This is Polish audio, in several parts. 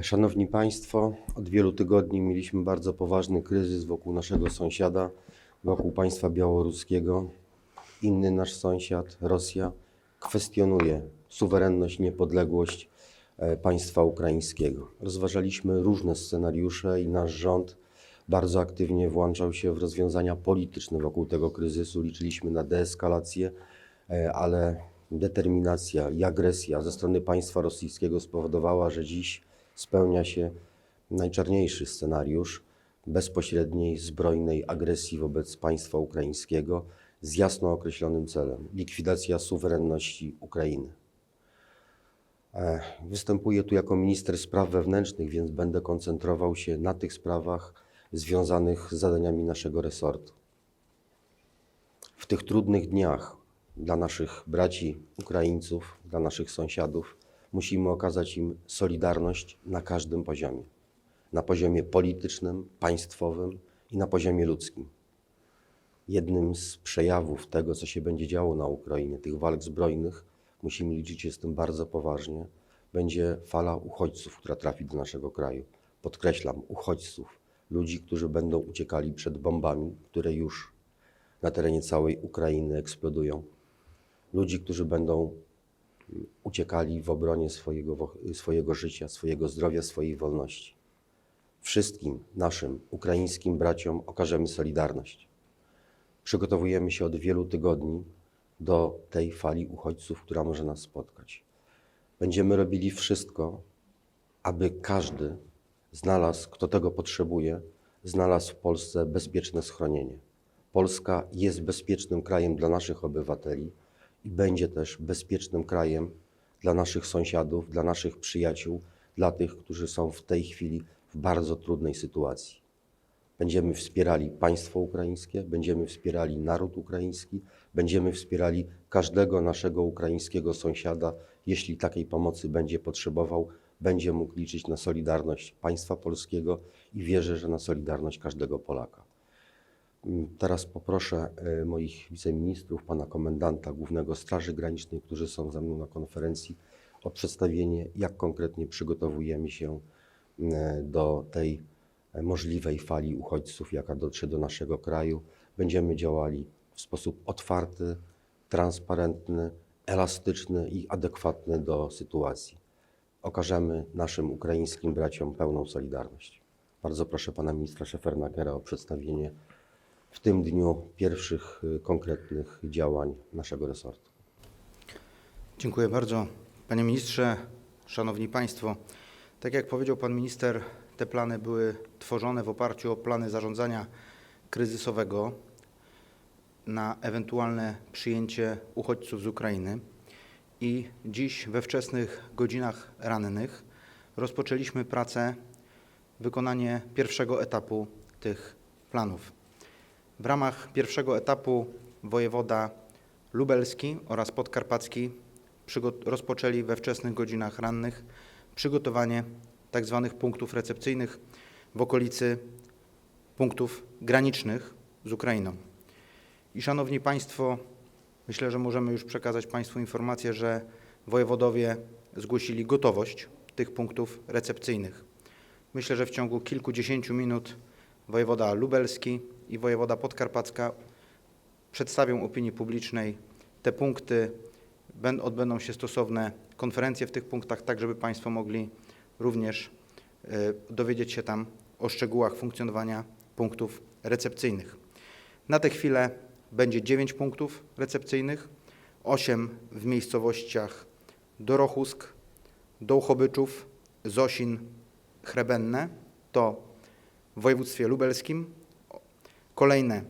Szanowni Państwo, od wielu tygodni mieliśmy bardzo poważny kryzys wokół naszego sąsiada, wokół państwa białoruskiego. Inny nasz sąsiad, Rosja, kwestionuje suwerenność niepodległość e, państwa ukraińskiego. Rozważaliśmy różne scenariusze i nasz rząd bardzo aktywnie włączał się w rozwiązania polityczne wokół tego kryzysu. Liczyliśmy na deeskalację, e, ale determinacja i agresja ze strony państwa rosyjskiego spowodowała, że dziś spełnia się najczarniejszy scenariusz bezpośredniej zbrojnej agresji wobec państwa ukraińskiego z jasno określonym celem likwidacja suwerenności Ukrainy. E, Występuję tu jako minister spraw wewnętrznych, więc będę koncentrował się na tych sprawach związanych z zadaniami naszego resortu. W tych trudnych dniach dla naszych braci Ukraińców, dla naszych sąsiadów, musimy okazać im solidarność na każdym poziomie na poziomie politycznym, państwowym i na poziomie ludzkim. Jednym z przejawów tego, co się będzie działo na Ukrainie, tych walk zbrojnych, musimy liczyć się z tym bardzo poważnie, będzie fala uchodźców, która trafi do naszego kraju. Podkreślam, uchodźców, ludzi, którzy będą uciekali przed bombami, które już na terenie całej Ukrainy eksplodują. Ludzi, którzy będą uciekali w obronie swojego, wo- swojego życia, swojego zdrowia, swojej wolności. Wszystkim naszym ukraińskim braciom okażemy solidarność. Przygotowujemy się od wielu tygodni do tej fali uchodźców, która może nas spotkać. Będziemy robili wszystko, aby każdy znalazł, kto tego potrzebuje, znalazł w Polsce bezpieczne schronienie. Polska jest bezpiecznym krajem dla naszych obywateli i będzie też bezpiecznym krajem dla naszych sąsiadów, dla naszych przyjaciół, dla tych, którzy są w tej chwili w bardzo trudnej sytuacji. Będziemy wspierali państwo ukraińskie, będziemy wspierali naród ukraiński, będziemy wspierali każdego naszego ukraińskiego sąsiada, jeśli takiej pomocy będzie potrzebował, będzie mógł liczyć na solidarność państwa polskiego i wierzę, że na solidarność każdego Polaka. Teraz poproszę e, moich wiceministrów, pana komendanta głównego Straży Granicznej, którzy są ze mną na konferencji, o przedstawienie, jak konkretnie przygotowujemy się e, do tej e, możliwej fali uchodźców, jaka dotrze do naszego kraju. Będziemy działali w sposób otwarty, transparentny, elastyczny i adekwatny do sytuacji. Okażemy naszym ukraińskim braciom pełną solidarność. Bardzo proszę pana ministra Szefernagera o przedstawienie w tym dniu pierwszych y, konkretnych działań naszego resortu. Dziękuję bardzo. Panie ministrze, szanowni państwo, tak jak powiedział pan minister, te plany były tworzone w oparciu o plany zarządzania kryzysowego na ewentualne przyjęcie uchodźców z Ukrainy. I dziś we wczesnych godzinach rannych rozpoczęliśmy pracę, wykonanie pierwszego etapu tych planów. W ramach pierwszego etapu wojewoda lubelski oraz podkarpacki rozpoczęli we wczesnych godzinach rannych przygotowanie tzw. punktów recepcyjnych w okolicy punktów granicznych z Ukrainą. I szanowni państwo, myślę, że możemy już przekazać państwu informację, że wojewodowie zgłosili gotowość tych punktów recepcyjnych. Myślę, że w ciągu kilkudziesięciu minut wojewoda lubelski i wojewoda podkarpacka przedstawią opinii publicznej te punkty. Bę- Odbędą się stosowne konferencje w tych punktach, tak żeby Państwo mogli również e, dowiedzieć się tam o szczegółach funkcjonowania punktów recepcyjnych. Na tę chwilę będzie 9 punktów recepcyjnych, 8 w miejscowościach Dorochusk, Dołchobyczów, Zosin, Chrebenne, to w województwie lubelskim, Kolejne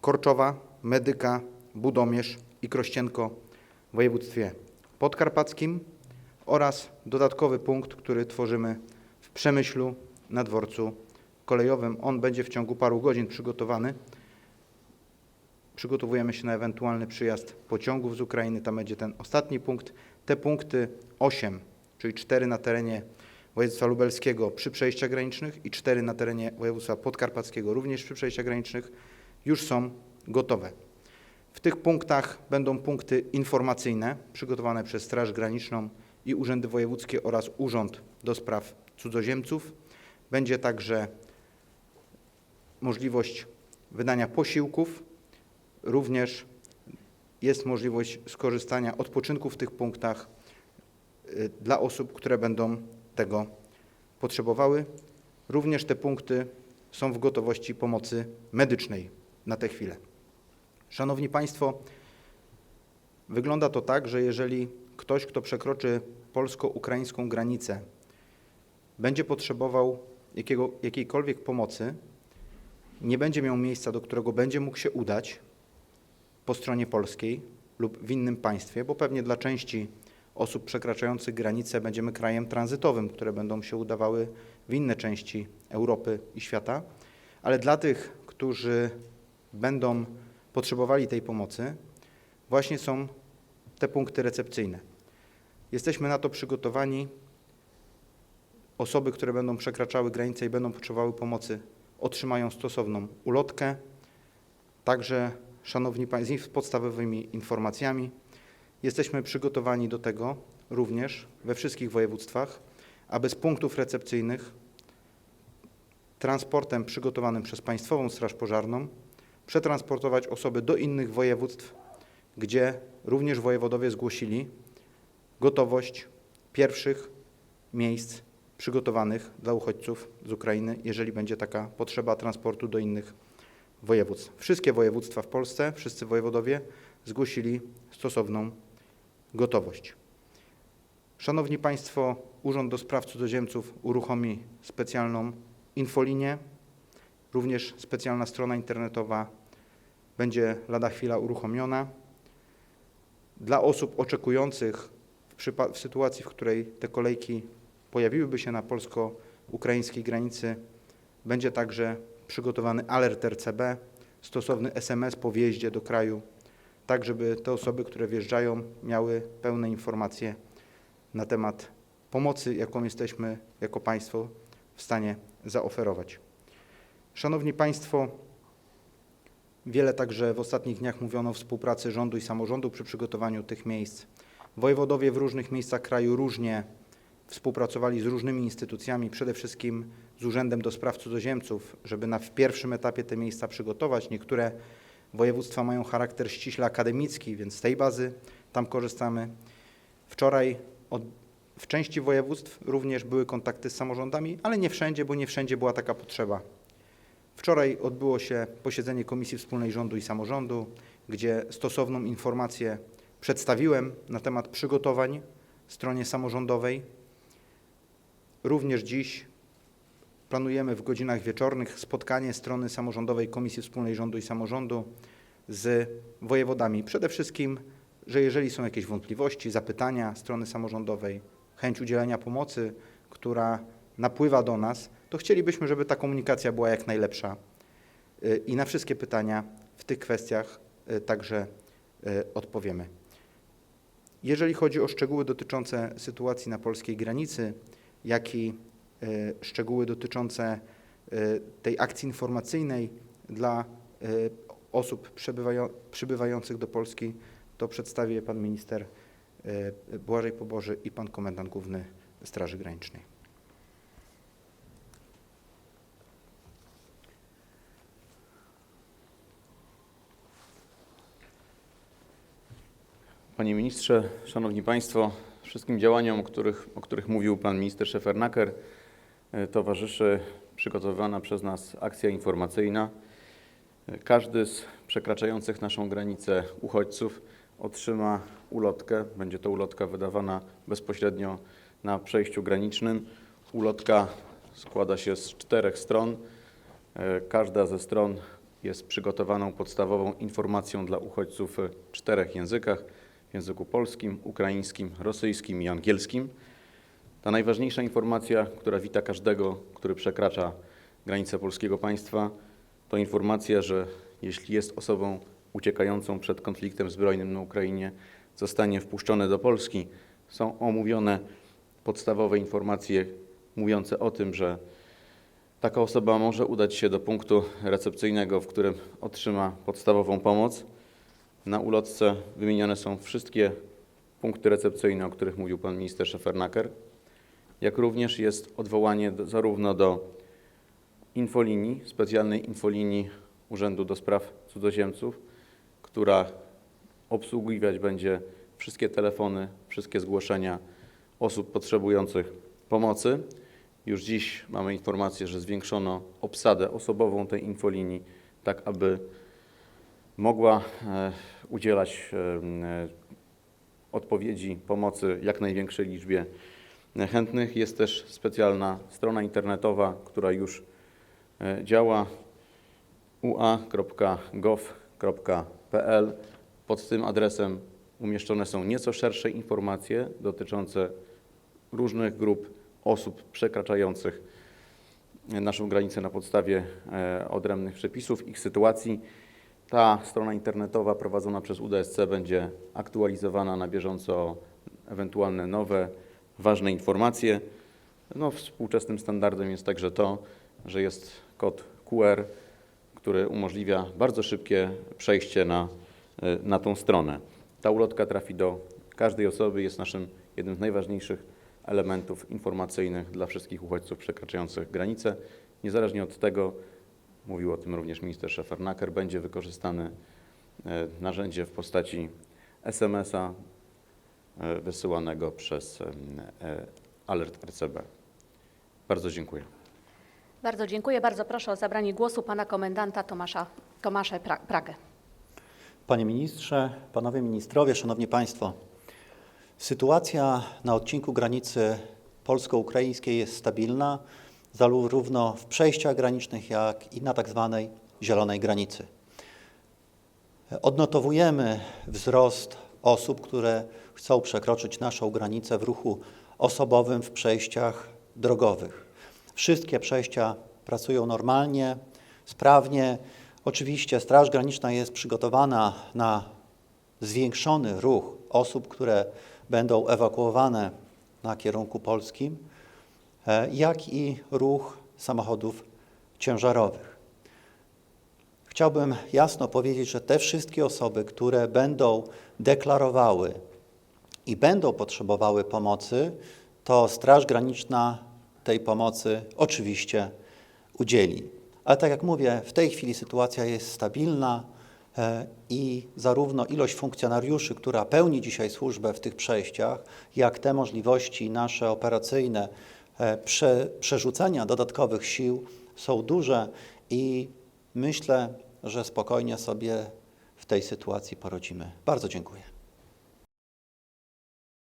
Korczowa, Medyka, Budomierz i Krościenko w województwie podkarpackim oraz dodatkowy punkt, który tworzymy w Przemyślu na dworcu kolejowym. On będzie w ciągu paru godzin przygotowany. Przygotowujemy się na ewentualny przyjazd pociągów z Ukrainy. Tam będzie ten ostatni punkt. Te punkty 8, czyli 4 na terenie województwa lubelskiego przy przejściach granicznych i 4 na terenie województwa podkarpackiego również przy przejściach granicznych już są gotowe. W tych punktach będą punkty informacyjne przygotowane przez Straż Graniczną i urzędy wojewódzkie oraz Urząd do Spraw cudzoziemców. Będzie także możliwość wydania posiłków. Również jest możliwość skorzystania odpoczynku w tych punktach y, dla osób, które będą tego potrzebowały. Również te punkty są w gotowości pomocy medycznej na tę chwilę. Szanowni Państwo, wygląda to tak, że jeżeli ktoś, kto przekroczy polsko-ukraińską granicę, będzie potrzebował jakiego, jakiejkolwiek pomocy, nie będzie miał miejsca, do którego będzie mógł się udać po stronie polskiej lub w innym państwie, bo pewnie dla części osób przekraczających granicę będziemy krajem tranzytowym, które będą się udawały w inne części Europy i świata, ale dla tych, którzy będą potrzebowali tej pomocy, właśnie są te punkty recepcyjne. Jesteśmy na to przygotowani. Osoby, które będą przekraczały granicę i będą potrzebowały pomocy, otrzymają stosowną ulotkę. Także, Szanowni Państwo, z podstawowymi informacjami. Jesteśmy przygotowani do tego również we wszystkich województwach, aby z punktów recepcyjnych transportem przygotowanym przez Państwową Straż Pożarną przetransportować osoby do innych województw, gdzie również wojewodowie zgłosili gotowość pierwszych miejsc przygotowanych dla uchodźców z Ukrainy, jeżeli będzie taka potrzeba transportu do innych województw. Wszystkie województwa w Polsce, wszyscy wojewodowie zgłosili stosowną gotowość. Szanowni Państwo, Urząd do Spraw Cudzoziemców uruchomi specjalną infolinię, również specjalna strona internetowa będzie lada chwila uruchomiona. Dla osób oczekujących w, w sytuacji, w której te kolejki pojawiłyby się na polsko-ukraińskiej granicy, będzie także przygotowany alert RCB, stosowny SMS po wjeździe do kraju, tak żeby te osoby, które wjeżdżają, miały pełne informacje na temat pomocy, jaką jesteśmy jako państwo w stanie zaoferować. Szanowni Państwo, wiele także w ostatnich dniach mówiono o współpracy rządu i samorządu przy przygotowaniu tych miejsc. Wojewodowie w różnych miejscach kraju różnie współpracowali z różnymi instytucjami, przede wszystkim z Urzędem do Spraw Cudzoziemców, żeby na w pierwszym etapie te miejsca przygotować. Niektóre województwa mają charakter ściśle akademicki, więc z tej bazy tam korzystamy. Wczoraj od, w części województw również były kontakty z samorządami, ale nie wszędzie, bo nie wszędzie była taka potrzeba. Wczoraj odbyło się posiedzenie Komisji Wspólnej Rządu i Samorządu, gdzie stosowną informację przedstawiłem na temat przygotowań stronie samorządowej. Również dziś planujemy w godzinach wieczornych spotkanie strony samorządowej Komisji Wspólnej Rządu i Samorządu z wojewodami. Przede wszystkim, że jeżeli są jakieś wątpliwości, zapytania strony samorządowej, chęć udzielenia pomocy, która napływa do nas, to chcielibyśmy, żeby ta komunikacja była jak najlepsza Y, i na wszystkie pytania w tych kwestiach y, także y, odpowiemy. Jeżeli chodzi o szczegóły dotyczące sytuacji na polskiej granicy, jak i szczegóły dotyczące y, tej akcji informacyjnej dla y, osób przybywających do Polski, to przedstawi pan minister Błażej Poboży i pan komendant główny Straży Granicznej. Panie Ministrze, Szanowni Państwo, wszystkim działaniom, o których, o których mówił Pan Minister Szefernaker, e, towarzyszy przygotowywana przez nas akcja informacyjna. E, Każdy z przekraczających naszą granicę uchodźców otrzyma ulotkę. Będzie to ulotka wydawana bezpośrednio na przejściu granicznym. Ulotka składa się z czterech stron. E, Każda ze stron jest przygotowaną podstawową informacją dla uchodźców w czterech językach w języku polskim, ukraińskim, rosyjskim i angielskim. Ta najważniejsza informacja, która wita każdego, który przekracza granicę polskiego państwa, to informacja, że jeśli jest osobą uciekającą przed konfliktem zbrojnym na Ukrainie, zostanie wpuszczony do Polski. Są omówione podstawowe informacje mówiące o tym, że taka osoba może udać się do punktu recepcyjnego, w którym otrzyma podstawową pomoc. Na ulotce wymienione są wszystkie punkty recepcyjne, o których mówił pan minister Szefernaker. Jak również jest odwołanie do, zarówno do infolinii, specjalnej infolinii Urzędu do Spraw Cudzoziemców, która obsługiwać będzie wszystkie telefony, wszystkie zgłoszenia osób potrzebujących pomocy. Już dziś mamy informację, że zwiększono obsadę osobową tej infolinii, tak aby mogła e, udzielać e, e, odpowiedzi, pomocy jak największej liczbie chętnych. Jest też specjalna strona internetowa, która już e, działa ua.gov.pl. Pod tym adresem umieszczone są nieco szersze informacje dotyczące różnych grup osób przekraczających naszą granicę na podstawie e, odrębnych przepisów, ich sytuacji. Ta strona internetowa prowadzona przez UDSC będzie aktualizowana na bieżąco ewentualne nowe, ważne informacje. No, współczesnym standardem jest także to, że jest kod QR, który umożliwia bardzo szybkie przejście na, e, na tą stronę. Ta ulotka trafi do każdej osoby, jest naszym jednym z najważniejszych elementów informacyjnych dla wszystkich uchodźców przekraczających granicę. Niezależnie od tego, mówił o tym również minister Szefernaker, będzie wykorzystane e, narzędzie w postaci SMS-a wysyłanego przez e, e, alert RCB. Bardzo dziękuję. Bardzo dziękuję. Bardzo proszę o zabranie głosu pana komendanta Tomasza, Tomasza pra Pragę. Panie ministrze, panowie ministrowie, szanowni państwo. Sytuacja na odcinku granicy polsko-ukraińskiej jest stabilna, zarówno w przejściach granicznych, jak i na tak zwanej zielonej granicy. Odnotowujemy wzrost osób, które chcą przekroczyć naszą granicę w ruchu osobowym w przejściach drogowych. Wszystkie przejścia pracują normalnie, sprawnie. Oczywiście Straż Graniczna jest przygotowana na zwiększony ruch osób, które będą ewakuowane na kierunku polskim, e, jak i ruch samochodów ciężarowych. Chciałbym jasno powiedzieć, że te wszystkie osoby, które będą deklarowały i będą potrzebowały pomocy, to Straż Graniczna tej pomocy oczywiście udzieli. Ale tak jak mówię, w tej chwili sytuacja jest stabilna e, i zarówno ilość funkcjonariuszy, która pełni dzisiaj służbę w tych przejściach, jak te możliwości nasze operacyjne e, prze, przerzucenia dodatkowych sił są duże i myślę, że spokojnie sobie w tej sytuacji poradzimy. Bardzo dziękuję.